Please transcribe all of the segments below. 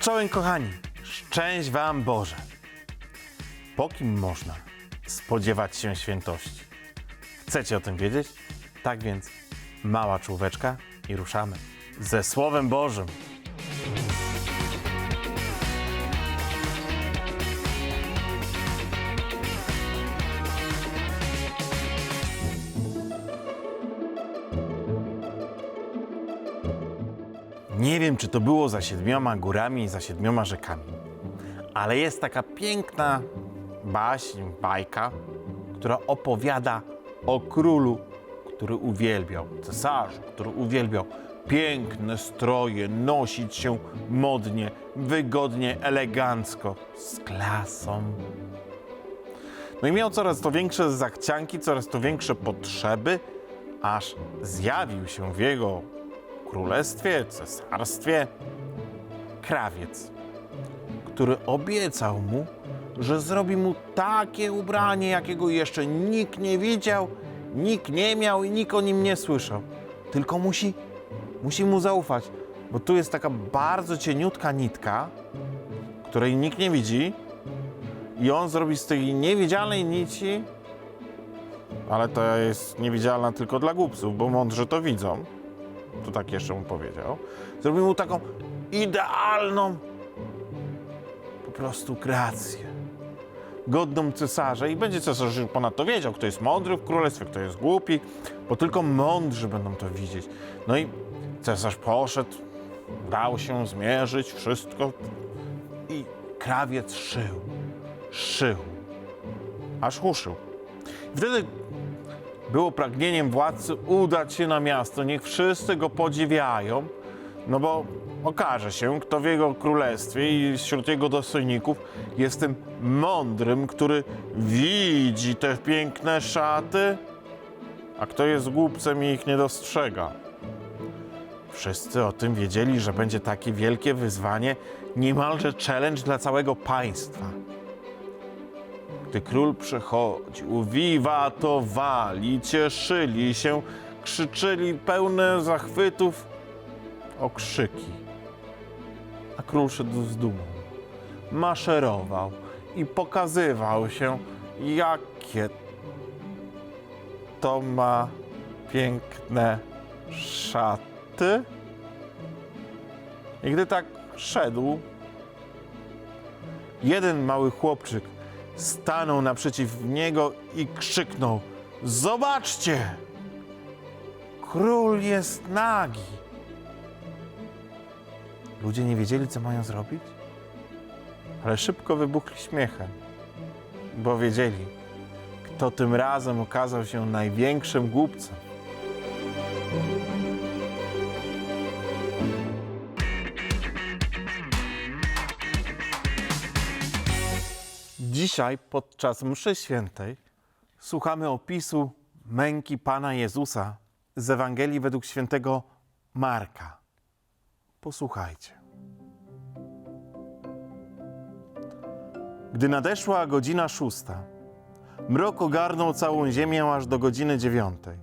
Czołem kochani, szczęść Wam Boże. Po kim można spodziewać się świętości? Chcecie o tym wiedzieć? Tak więc mała czołóweczka i ruszamy ze Słowem Bożym. Nie wiem, czy to było za siedmioma górami za siedmioma rzekami, ale jest taka piękna baśń, bajka, która opowiada o królu, który uwielbiał, cesarzu, który uwielbiał piękne stroje, nosić się modnie, wygodnie, elegancko, z klasą. No i miał coraz to większe zachcianki, coraz to większe potrzeby, aż zjawił się w jego królestwie, cesarstwie krawiec, który obiecał mu, że zrobi mu takie ubranie, jakiego jeszcze nikt nie widział, nikt nie miał i nikt o nim nie słyszał. Tylko musi, musi mu zaufać, bo tu jest taka bardzo cieniutka nitka, której nikt nie widzi i on zrobi z tej niewidzialnej nici, ale to jest niewidzialna tylko dla głupców, bo mądrzy to widzą to tak jeszcze mu powiedział, zrobił mu taką idealną po prostu kreację. Godną cesarza i będzie cesarz już ponadto wiedział, kto jest mądry w królestwie, kto jest głupi, bo tylko mądrzy będą to widzieć. No i cesarz poszedł, dał się zmierzyć, wszystko i krawiec szył, szył, aż huszył. Wtedy było pragnieniem władcy udać się na miasto, niech wszyscy go podziwiają, no bo okaże się, kto w jego królestwie i wśród jego dostojników jest tym mądrym, który widzi te piękne szaty, a kto jest głupcem i ich nie dostrzega. Wszyscy o tym wiedzieli, że będzie takie wielkie wyzwanie, niemalże challenge dla całego państwa. Gdy król przychodził, wiwatowali, cieszyli się, krzyczyli pełne zachwytów okrzyki. A król szedł z dumą, maszerował i pokazywał się, jakie to ma piękne szaty. I gdy tak szedł, jeden mały chłopczyk stanął naprzeciw niego i krzyknął: Zobaczcie! Król jest nagi. Ludzie nie wiedzieli, co mają zrobić, ale szybko wybuchli śmiechem, bo wiedzieli, kto tym razem okazał się największym głupcem. Dzisiaj podczas mszy świętej słuchamy opisu męki Pana Jezusa z Ewangelii według świętego Marka. Posłuchajcie. Gdy nadeszła godzina szósta, mrok ogarnął całą ziemię aż do godziny dziewiątej.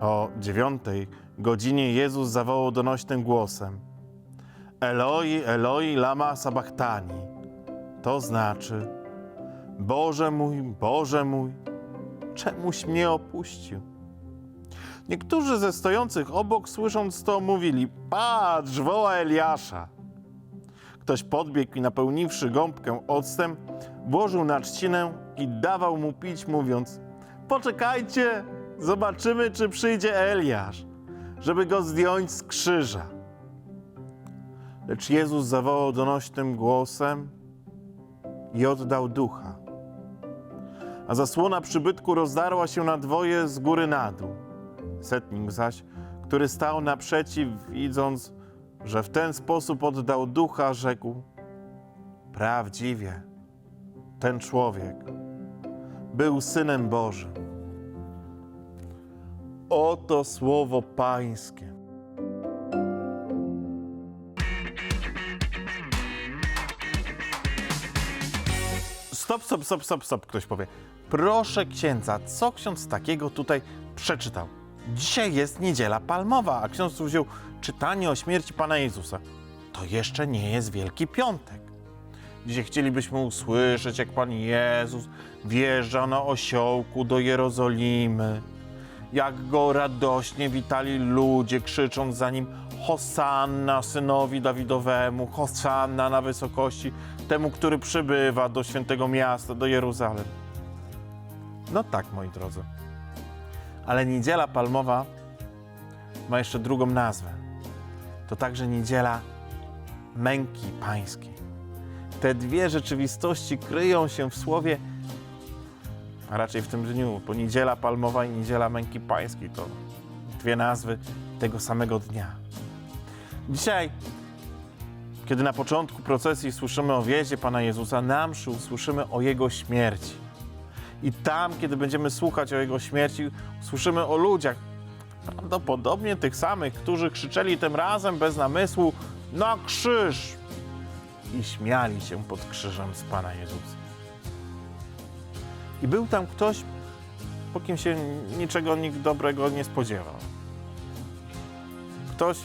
O dziewiątej godzinie Jezus zawołał donośnym głosem: Eloi, Eloi, lama sabachthani. To znaczy: Boże mój, Boże mój, czemuś mnie opuścił? Niektórzy ze stojących obok, słysząc to, mówili: Patrz, woła Eliasza. Ktoś podbiegł i napełniwszy gąbkę octem, włożył na trzcinę i dawał mu pić, mówiąc: Poczekajcie, zobaczymy, czy przyjdzie Eliasz, żeby go zdjąć z krzyża. Lecz Jezus zawołał donośnym głosem i oddał ducha. A zasłona przybytku rozdarła się na dwoje z góry na dół. Setnik zaś, który stał naprzeciw, widząc, że w ten sposób oddał ducha, rzekł: Prawdziwie, ten człowiek był synem Bożym. Oto słowo Pańskie. Stop, stop, stop, stop, stop, ktoś powie. Proszę księdza, co ksiądz takiego tutaj przeczytał? Dzisiaj jest niedziela palmowa, a ksiądz wziął czytanie o śmierci Pana Jezusa. to jeszcze nie jest Wielki Piątek. Dzisiaj chcielibyśmy usłyszeć, jak Pan Jezus wjeżdża na osiołku do Jerozolimy, jak go radośnie witali ludzie, krzycząc za nim Hosanna synowi Dawidowemu, Hosanna na wysokości, temu, który przybywa do świętego miasta, do Jeruzalem. No tak, moi drodzy. Ale niedziela palmowa ma jeszcze drugą nazwę. To także niedziela męki pańskiej. Te dwie rzeczywistości kryją się w słowie, a raczej w tym dniu, bo niedziela palmowa i niedziela męki pańskiej to dwie nazwy tego samego dnia. Dzisiaj, kiedy na początku procesji słyszymy o wjeździe Pana Jezusa, na mszy słyszymy o Jego śmierci. I tam, kiedy będziemy słuchać o Jego śmierci, słyszymy o ludziach, prawdopodobnie tych samych, którzy krzyczeli tym razem bez namysłu na krzyż i śmiali się pod krzyżem z Pana Jezusa. I był tam ktoś, po kim się niczego nikt dobrego nie spodziewał. Ktoś,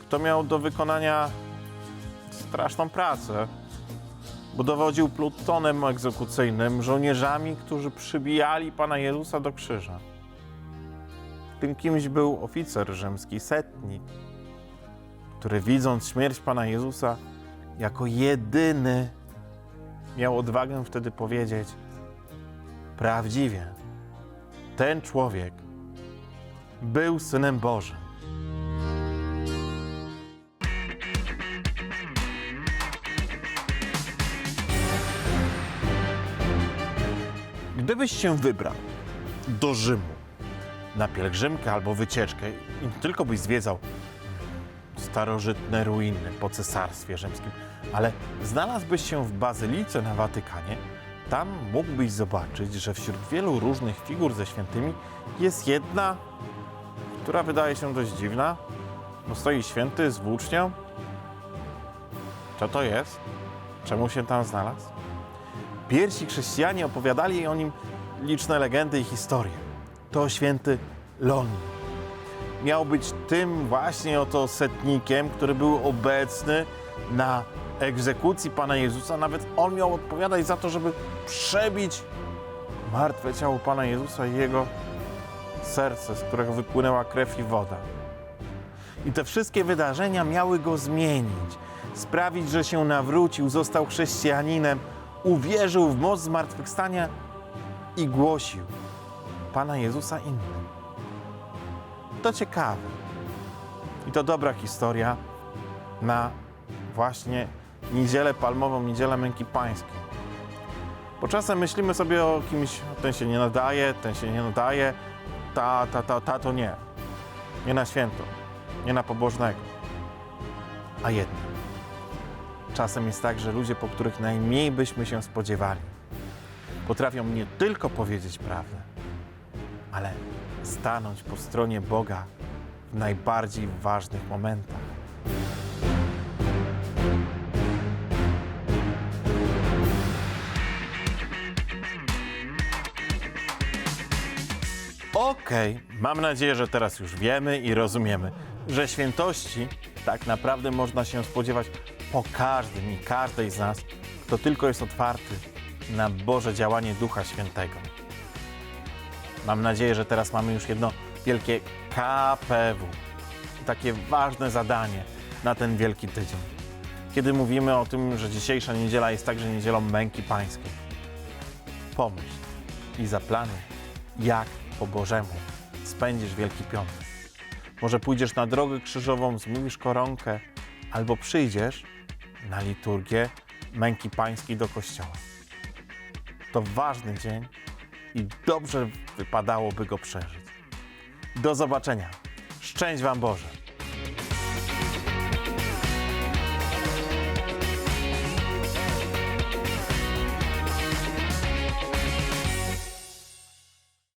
kto miał do wykonania straszną pracę, bo dowodził plutonem egzekucyjnym, żołnierzami, którzy przybijali Pana Jezusa do krzyża. Tym kimś był oficer rzymski, setnik, który widząc śmierć Pana Jezusa jako jedyny miał odwagę wtedy powiedzieć: Prawdziwie, ten człowiek był synem Bożym. Gdybyś się wybrał do Rzymu na pielgrzymkę albo wycieczkę i tylko byś zwiedzał starożytne ruiny po cesarstwie rzymskim, ale znalazłbyś się w bazylice na Watykanie, tam mógłbyś zobaczyć, że wśród wielu różnych figur ze świętymi jest jedna, która wydaje się dość dziwna, bo stoi święty z włócznią. Co to jest? Czemu się tam znalazł? Pierwsi chrześcijanie opowiadali o nim liczne legendy i historie. To święty Lon. Miał być tym właśnie oto setnikiem, który był obecny na egzekucji Pana Jezusa. Nawet on miał odpowiadać za to, żeby przebić martwe ciało Pana Jezusa i jego serce, z którego wypłynęła krew i woda. I te wszystkie wydarzenia miały go zmienić, sprawić, że się nawrócił, został chrześcijaninem, uwierzył w moc zmartwychwstania i głosił Pana Jezusa innym. To ciekawe. I to dobra historia na właśnie niedzielę palmową, niedzielę męki pańskiej. Bo czasem myślimy sobie o kimś, ten się nie nadaje, ten się nie nadaje, ta, ta, ta, ta to nie. Nie na święto, nie na pobożnego. A jednak. Czasem jest tak, że ludzie, po których najmniej byśmy się spodziewali, potrafią nie tylko powiedzieć prawdę, ale stanąć po stronie Boga w najbardziej ważnych momentach. Okej, mam nadzieję, że teraz już wiemy i rozumiemy, że świętości tak naprawdę można się spodziewać po każdym i każdej z nas, kto tylko jest otwarty na Boże działanie Ducha Świętego. Mam nadzieję, że teraz mamy już jedno wielkie KPW. Takie ważne zadanie na ten wielki tydzień. Kiedy mówimy o tym, że dzisiejsza niedziela jest także niedzielą męki pańskiej. Pomyśl i zaplanuj, jak po Bożemu spędzisz Wielki Piątek. Może pójdziesz na drogę krzyżową, zmówisz koronkę, albo przyjdziesz na liturgię męki pańskiej do kościoła. To ważny dzień i dobrze wypadałoby go przeżyć. Do zobaczenia. Szczęść Wam Boże.